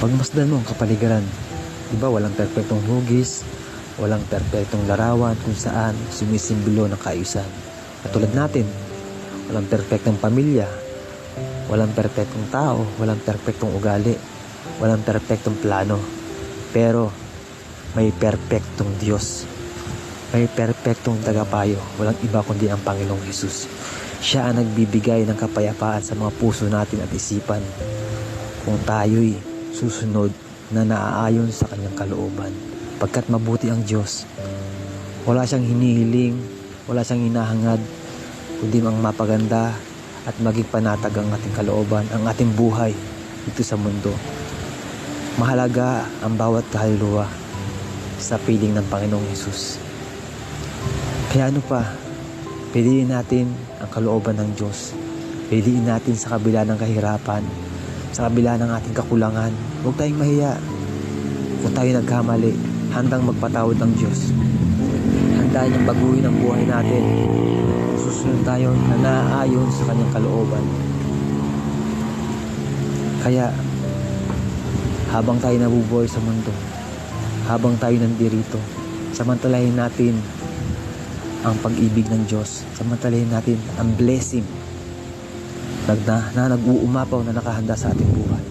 Pagmasdan mo ang kapaligiran, di ba walang perpektong hugis, walang perpektong larawan kung saan sumisimbolo ng kaayusan. Katulad natin, walang perpektong pamilya, walang perpektong tao, walang perpektong ugali, walang perpektong plano. Pero may perpektong Diyos. May perpektong tagapayo, walang iba kundi ang Panginoong Hesus. Siya ang nagbibigay ng kapayapaan sa mga puso natin at isipan kung tayo'y susunod na naaayon sa kanyang kalooban. Pagkat mabuti ang Diyos, wala siyang hinihiling, wala siyang hinahangad, kundi ang mapaganda at maging panatag ang ating kalooban, ang ating buhay dito sa mundo. Mahalaga ang bawat kaluluwa sa piling ng Panginoong Hesus. Kaya ano pa, piliin natin ang kalooban ng Diyos. Piliin natin sa kabila ng kahirapan, sa kabila ng ating kakulangan. Huwag tayong mahiya. Kung tayo nagkamali, handang magpatawad ng Diyos. Handa niyang baguhin ang buhay natin. Susunod tayo na naaayon sa kanyang kalooban. Kaya, habang tayo nabubuhay sa mundo, habang tayo nandirito, samantalahin natin ang pag-ibig ng Diyos. Samantalahin natin ang blessing na, na, na nag-uumapaw na nakahanda sa ating buhay.